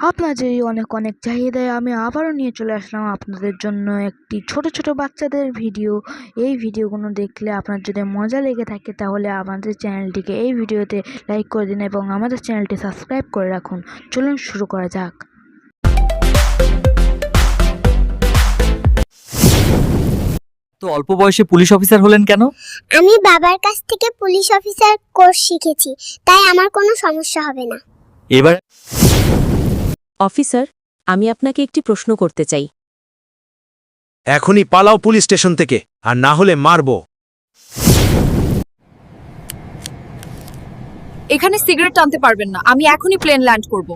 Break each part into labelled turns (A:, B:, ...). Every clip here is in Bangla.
A: আপনাদের এই অনেক অনেক চাহিদায় আমি আবারও নিয়ে চলে আসলাম আপনাদের জন্য একটি ছোট ছোট বাচ্চাদের ভিডিও। এই ভিডিওগুলো দেখলে আপনার যদি মজা লেগে থাকে তাহলে আমাদের চ্যানেলটিকে এই ভিডিওতে লাইক করে দিন এবং আমাদের চ্যানেলটি সাবস্ক্রাইব করে রাখুন। চলুন শুরু করা যাক।
B: তো অল্প বয়সে পুলিশ অফিসার হলেন কেন?
C: আমি বাবার কাছ থেকে পুলিশ অফিসার কোর্স শিখেছি তাই আমার কোনো সমস্যা হবে না।
B: এবার
D: অফিসার আমি আপনাকে একটি প্রশ্ন করতে চাই।
E: এখনই পালাও পুলিশ স্টেশন থেকে আর না হলে মারবো।
F: এখানে সিগারেট টানতে পারবেন না আমি এখনই প্লেন ল্যান্ড করব।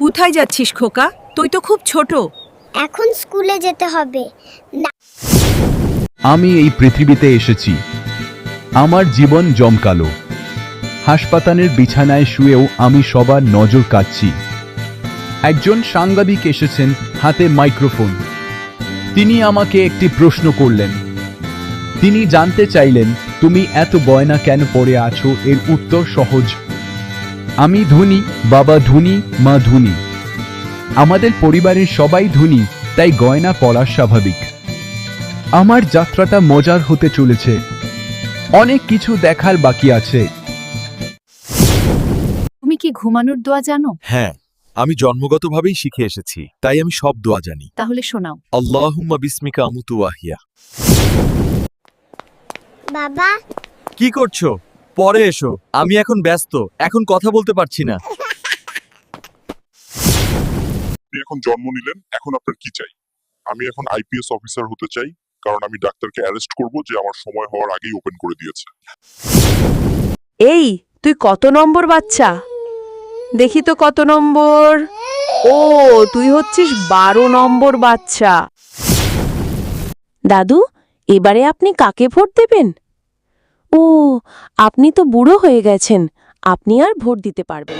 F: কোথায় যাচ্ছিস খোকা? তুই তো খুব ছোট।
C: এখন স্কুলে যেতে হবে।
G: আমি এই পৃথিবীতে এসেছি। আমার জীবন জমকালো। হাসপাতালের বিছানায় শুয়েও আমি সবার নজর কাটছি। একজন সাংবাদিক এসেছেন হাতে মাইক্রোফোন। তিনি আমাকে একটি প্রশ্ন করলেন। তিনি জানতে চাইলেন, তুমি এত গয়না কেন পরে আছো? এর উত্তর সহজ। আমি ধনী, বাবা ধনী, মা ধনী। আমাদের পরিবারের সবাই ধনী, তাই গয়না পরা স্বাভাবিক। আমার যাত্রাটা মজার হতে চলেছে। অনেক কিছু দেখার বাকি আছে।
F: তুমি কি ঘুমানোর দোয়া জানো?
H: হ্যাঁ আমি জন্মগতভাবেই শিখে এসেছি তাই আমি সব দোয়া জানি।
F: তাহলে শোনাও।
H: আল্লাহুম্মা বিসমিকা আমুতু ওয়াহিয়া
C: বাবা।
B: কি করছ? পরে এসো আমি এখন ব্যস্ত এখন কথা বলতে পারছি না।
I: আপনি এখন জন্ম নিলেন এখন আপনার কি চাই? আমি এখন আইপিএস অফিসার হতে চাই কারণ আমি ডাক্তারকে অ্যারেস্ট করব যে আমার সময় হওয়ার আগেই ওপেন করে দিয়েছে।
J: এই, তুই কত নম্বর বাচ্চা? দেখি তো কত নম্বর। ও, তুই হচ্ছিস বারো নম্বর বাচ্চা।
D: দাদু, এবারে আপনি কাকে ভোট দেবেন? ও, আপনি তো বুড়ো হয়ে গেছেন, আপনি আর ভোট দিতে পারবেন